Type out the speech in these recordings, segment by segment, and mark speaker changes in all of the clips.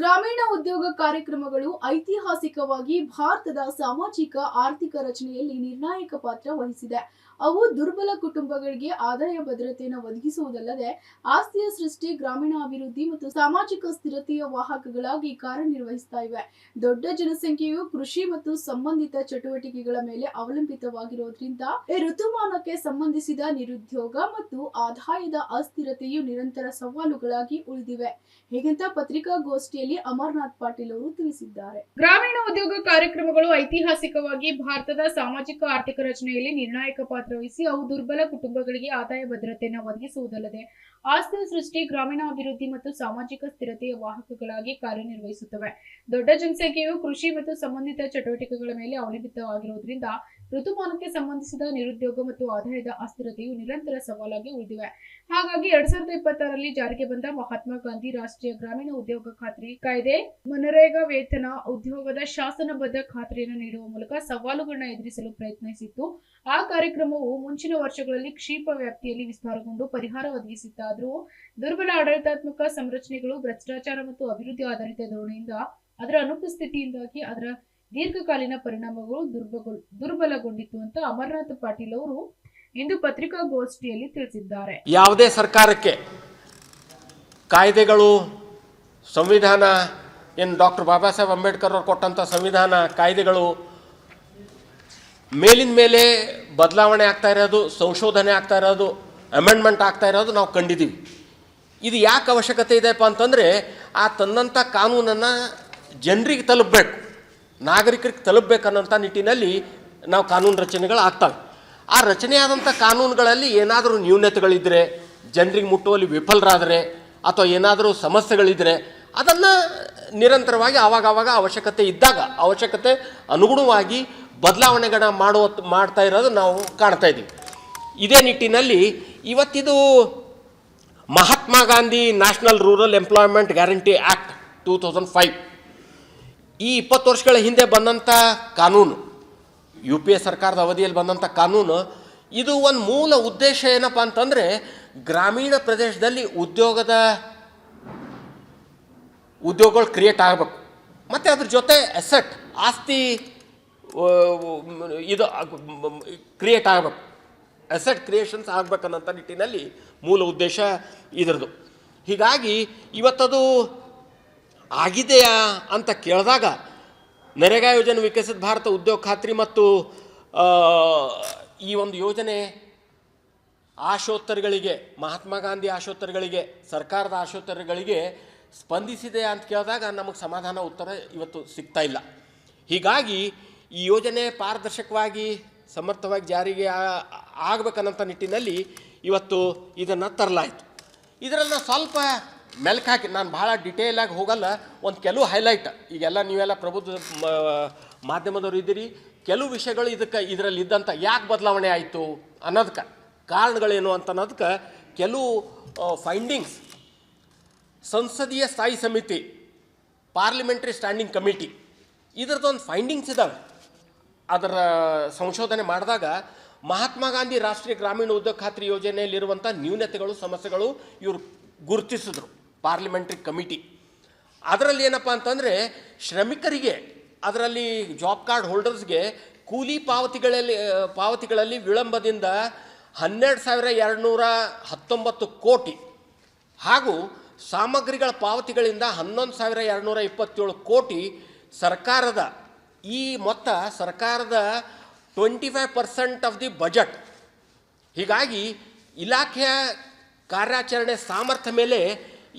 Speaker 1: ಗ್ರಾಮೀಣ ಉದ್ಯೋಗ ಕಾರ್ಯಕ್ರಮಗಳು ಐತಿಹಾಸಿಕವಾಗಿ ಭಾರತದ ಸಾಮಾಜಿಕ ಆರ್ಥಿಕ ರಚನೆಯಲ್ಲಿ ನಿರ್ಣಾಯಕ ಪಾತ್ರ ವಹಿಸಿದೆ ಅವು ದುರ್ಬಲ ಕುಟುಂಬಗಳಿಗೆ ಆದಾಯ ಭದ್ರತೆಯನ್ನು ಒದಗಿಸುವುದಲ್ಲದೆ ಆಸ್ತಿಯ ಸೃಷ್ಟಿ ಗ್ರಾಮೀಣ ಅಭಿವೃದ್ಧಿ ಮತ್ತು ಸಾಮಾಜಿಕ ಸ್ಥಿರತೆಯ ವಾಹಕಗಳಾಗಿ ಕಾರ್ಯನಿರ್ವಹಿಸ್ತಾ ಇವೆ ದೊಡ್ಡ ಜನಸಂಖ್ಯೆಯು ಕೃಷಿ ಮತ್ತು ಸಂಬಂಧಿತ ಚಟುವಟಿಕೆಗಳ ಮೇಲೆ ಅವಲಂಬಿತವಾಗಿರುವುದರಿಂದ ಋತುಮಾನಕ್ಕೆ ಸಂಬಂಧಿಸಿದ ನಿರುದ್ಯೋಗ ಮತ್ತು ಆದಾಯದ ಅಸ್ಥಿರತೆಯು ನಿರಂತರ ಸವಾಲುಗಳಾಗಿ ಉಳಿದಿವೆ ಹೀಗಂತ ಪತ್ರಿಕಾಗೋಷ್ಠಿಯಲ್ಲಿ ಬಗ್ಗೆ ಅಮರನಾಥ್ ಪಾಟೀಲ್ ಅವರು ತಿಳಿಸಿದ್ದಾರೆ ಗ್ರಾಮೀಣ ಉದ್ಯೋಗ ಕಾರ್ಯಕ್ರಮಗಳು ಐತಿಹಾಸಿಕವಾಗಿ ಭಾರತದ ಸಾಮಾಜಿಕ ಆರ್ಥಿಕ ರಚನೆಯಲ್ಲಿ ನಿರ್ಣಾಯಕ ಪಾತ್ರ ವಹಿಸಿ ಅವು ದುರ್ಬಲ ಕುಟುಂಬಗಳಿಗೆ ಆದಾಯ ಭದ್ರತೆಯನ್ನು ಒದಗಿಸುವುದಲ್ಲದೆ ಆಸ್ತಿ ಸೃಷ್ಟಿ ಗ್ರಾಮೀಣ ಅಭಿವೃದ್ಧಿ ಮತ್ತು ಸಾಮಾಜಿಕ ಸ್ಥಿರತೆಯ ವಾಹಕಗಳಾಗಿ ಕಾರ್ಯನಿರ್ವಹಿಸುತ್ತವೆ ದೊಡ್ಡ ಜನಸಂಖ್ಯೆಯು ಕೃಷಿ ಮತ್ತು ಸಂಬಂಧಿತ ಚಟುವಟಿಕೆಗಳ ಮೇಲೆ ಅವಲಂಬಿತವಾಗಿರುವುದರಿಂದ ಋತುಮಾನಕ್ಕೆ ಸಂಬಂಧಿಸಿದ ನಿರುದ್ಯೋಗ ಮತ್ತು ಆದಾಯದ ಅಸ್ಥಿರತೆಯು ನಿರಂತರ ಸವಾಲಾಗಿ ಉಳಿದಿವೆ ಹಾಗಾಗಿ ಎರಡ್ ಸಾವಿರದ ಇಪ್ಪತ್ತಾರಲ್ಲಿ ಜಾರಿಗೆ ಬಂದ ಮಹಾತ್ಮ ಗಾಂಧಿ ರಾಷ್ಟ್ರೀಯ ಗ್ರಾಮೀಣ ಉದ್ಯೋಗ ಖಾತ್ರಿ ಕಾಯ್ದೆ ಮನರೇಗಾ ವೇತನ ಉದ್ಯೋಗದ ಶಾಸನಬದ್ಧ ಖಾತ್ರಿಯನ್ನು ನೀಡುವ ಮೂಲಕ ಸವಾಲುಗಳನ್ನ ಎದುರಿಸಲು ಪ್ರಯತ್ನಿಸಿತ್ತು ಆ ಕಾರ್ಯಕ್ರಮವು ಮುಂಚಿನ ವರ್ಷಗಳಲ್ಲಿ ಕ್ಷೀಪ ವ್ಯಾಪ್ತಿಯಲ್ಲಿ ವಿಸ್ತಾರಗೊಂಡು ಪರಿಹಾರ ಒದಗಿಸಿತ್ತಾದರೂ ದುರ್ಬಲ ಆಡಳಿತಾತ್ಮಕ ಸಂರಚನೆಗಳು ಭ್ರಷ್ಟಾಚಾರ ಮತ್ತು ಅಭಿವೃದ್ಧಿ ಆಧಾರಿತ ಧೋರಣೆಯಿಂದ ಅದರ ಅನುಪಸ್ಥಿತಿಯಿಂದಾಗಿ ಅದರ ದೀರ್ಘಕಾಲೀನ ಪರಿಣಾಮಗಳು ದುರ್ಬಲ ದುರ್ಬಲಗೊಂಡಿತು ಅಂತ ಅಮರನಾಥ್ ಪಾಟೀಲ್ ಅವರು ಇಂದು ಪತ್ರಿಕಾಗೋಷ್ಠಿಯಲ್ಲಿ ತಿಳಿಸಿದ್ದಾರೆ
Speaker 2: ಯಾವುದೇ ಸರ್ಕಾರಕ್ಕೆ ಕಾಯ್ದೆಗಳು ಸಂವಿಧಾನ ಏನು ಡಾಕ್ಟರ್ ಬಾಬಾ ಸಾಹೇಬ್ ಅಂಬೇಡ್ಕರ್ ಅವರು ಕೊಟ್ಟಂಥ ಸಂವಿಧಾನ ಕಾಯ್ದೆಗಳು ಮೇಲಿನ ಮೇಲೆ ಬದಲಾವಣೆ ಆಗ್ತಾ ಇರೋದು ಸಂಶೋಧನೆ ಆಗ್ತಾ ಇರೋದು ಅಮೆಂಡ್ಮೆಂಟ್ ಆಗ್ತಾ ಇರೋದು ನಾವು ಕಂಡಿದ್ದೀವಿ ಇದು ಯಾಕೆ ಅವಶ್ಯಕತೆ ಇದೆಪ್ಪ ಅಂತಂದರೆ ಆ ತಂದಂಥ ಕಾನೂನನ್ನು ಜನರಿಗೆ ತಲುಪಬೇಕು ನಾಗರಿಕರಿಗೆ ತಲುಪಬೇಕನ್ನೋಂಥ ನಿಟ್ಟಿನಲ್ಲಿ ನಾವು ಕಾನೂನು ರಚನೆಗಳು ಆಗ್ತವೆ ಆ ರಚನೆಯಾದಂಥ ಕಾನೂನುಗಳಲ್ಲಿ ಏನಾದರೂ ನ್ಯೂನತೆಗಳಿದ್ದರೆ ಜನರಿಗೆ ಮುಟ್ಟುವಲ್ಲಿ ವಿಫಲರಾದರೆ ಅಥವಾ ಏನಾದರೂ ಸಮಸ್ಯೆಗಳಿದ್ದರೆ ಅದನ್ನು ನಿರಂತರವಾಗಿ ಆವಾಗವಾಗ ಅವಶ್ಯಕತೆ ಇದ್ದಾಗ ಅವಶ್ಯಕತೆ ಅನುಗುಣವಾಗಿ ಬದಲಾವಣೆಗಳ ಮಾಡುವ ಮಾಡ್ತಾ ಇರೋದು ನಾವು ಕಾಣ್ತಾ ಇದ್ದೀವಿ ಇದೇ ನಿಟ್ಟಿನಲ್ಲಿ ಇವತ್ತಿದು Mahatma Gandhi national rural employment guarantee act two thousand five ಈ ಇಪ್ಪತ್ತು ವರ್ಷಗಳ ಹಿಂದೆ ಬಂದಂಥ ಕಾನೂನು ಯು ಪಿ ಎ ಸರ್ಕಾರದ ಅವಧಿಯಲ್ಲಿ ಬಂದಂಥ ಕಾನೂನು ಇದು ಒಂದು ಮೂಲ ಉದ್ದೇಶ ಏನಪ್ಪ ಅಂತಂದರೆ ಗ್ರಾಮೀಣ ಪ್ರದೇಶದಲ್ಲಿ ಉದ್ಯೋಗದ ಉದ್ಯೋಗಗಳು ಕ್ರಿಯೇಟ್ ಆಗಬೇಕು ಮತ್ತು ಅದ್ರ ಜೊತೆ ಎಸೆಟ್ ಆಸ್ತಿ ಇದು ಕ್ರಿಯೇಟ್ ಆಗಬೇಕು ಎಸೆಟ್ ಕ್ರಿಯೇಷನ್ಸ್ ಆಗಬೇಕನ್ನೋಂಥ ನಿಟ್ಟಿನಲ್ಲಿ ಮೂಲ ಉದ್ದೇಶ ಇದರದು ಹೀಗಾಗಿ ಇವತ್ತದು ಆಗಿದೆಯಾ ಅಂತ ಕೇಳಿದಾಗ ನರೇಗಾ ಯೋಜನೆ ವಿಕಸಿತ ಭಾರತ ಉದ್ಯೋಗ ಖಾತ್ರಿ ಮತ್ತು ಈ ಒಂದು ಯೋಜನೆ ಆಶೋತ್ತರಗಳಿಗೆ ಮಹಾತ್ಮ ಗಾಂಧಿ ಆಶೋತ್ತರಗಳಿಗೆ ಸರ್ಕಾರದ ಆಶೋತ್ತರಗಳಿಗೆ ಸ್ಪಂದಿಸಿದೆ ಅಂತ ಕೇಳಿದಾಗ ನಮಗೆ ಸಮಾಧಾನ ಉತ್ತರ ಇವತ್ತು ಸಿಗ್ತಾ ಇಲ್ಲ ಹೀಗಾಗಿ ಈ ಯೋಜನೆ ಪಾರದರ್ಶಕವಾಗಿ ಸಮರ್ಥವಾಗಿ ಜಾರಿಗೆ ಆಗಬೇಕನ್ನಂಥ ನಿಟ್ಟಿನಲ್ಲಿ ಇವತ್ತು ಇದನ್ನು ತರಲಾಯಿತು ಇದರಲ್ಲಿ ಸ್ವಲ್ಪ ಮೆಲ್ಕ್ ಹಾಕಿ ನಾನು ಭಾಳ ಡಿಟೇಲ್ ಆಗಿ ಹೋಗಲ್ಲ ಒಂದು ಕೆಲವು ಹೈಲೈಟ್ ಈಗೆಲ್ಲ ನೀವೆಲ್ಲ ಪ್ರಬುದ್ಧ ಮಾಧ್ಯಮದವರು ಇದ್ದೀರಿ ಕೆಲವು ವಿಷಯಗಳು ಇದಕ್ಕೆ ಇದರಲ್ಲಿ ಇದ್ದಂಥ ಯಾಕೆ ಬದಲಾವಣೆ ಆಯಿತು ಅನ್ನೋದಕ್ಕೆ ಕಾರಣಗಳೇನು ಅಂತ ಅನ್ನೋದಕ್ಕೆ ಕೆಲವು ಫೈಂಡಿಂಗ್ಸ್ ಸಂಸದೀಯ ಸ್ಥಾಯಿ ಸಮಿತಿ ಪಾರ್ಲಿಮೆಂಟ್ರಿ ಸ್ಟ್ಯಾಂಡಿಂಗ್ ಕಮಿಟಿ ಇದರದ್ದೊಂದು ಫೈಂಡಿಂಗ್ಸ್ ಇದ್ದಾವೆ ಅದರ ಸಂಶೋಧನೆ ಮಾಡಿದಾಗ ಮಹಾತ್ಮ ಗಾಂಧಿ ರಾಷ್ಟ್ರೀಯ ಗ್ರಾಮೀಣ ಉದ್ಯೋಗ ಖಾತ್ರಿ ಯೋಜನೆಯಲ್ಲಿರುವಂಥ ನ್ಯೂನತೆಗಳು ಸಮಸ್ಯೆಗಳು ಇವರು ಗುರುತಿಸಿದ್ರು ಪಾರ್ಲಿಮೆಂಟ್ರಿ ಕಮಿಟಿ ಅದರಲ್ಲಿ ಏನಪ್ಪ ಅಂತಂದರೆ ಶ್ರಮಿಕರಿಗೆ ಅದರಲ್ಲಿ ಜಾಬ್ ಕಾರ್ಡ್ ಹೋಲ್ಡರ್ಸ್ಗೆ ಕೂಲಿ ಪಾವತಿಗಳಲ್ಲಿ ಪಾವತಿಗಳಲ್ಲಿ ವಿಳಂಬದಿಂದ ಹನ್ನೆರಡು ಸಾವಿರ ಎರಡುನೂರ ಹತ್ತೊಂಬತ್ತು ಕೋಟಿ ಹಾಗೂ ಸಾಮಗ್ರಿಗಳ ಪಾವತಿಗಳಿಂದ ಹನ್ನೊಂದು ಸಾವಿರ ಎರಡುನೂರ ಇಪ್ಪತ್ತೇಳು ಕೋಟಿ ಸರ್ಕಾರದ ಈ ಮೊತ್ತ ಸರ್ಕಾರದ twenty five percent of the budget ಹೀಗಾಗಿ ಇಲಾಖೆಯ ಕಾರ್ಯಾಚರಣೆ ಸಾಮರ್ಥ್ಯ ಮೇಲೆ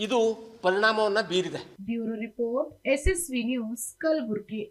Speaker 2: ಇದು ಪರಿಣಾಮವನ್ನ ಬೀರಿದೆ
Speaker 3: bureau report V news Kalaburagi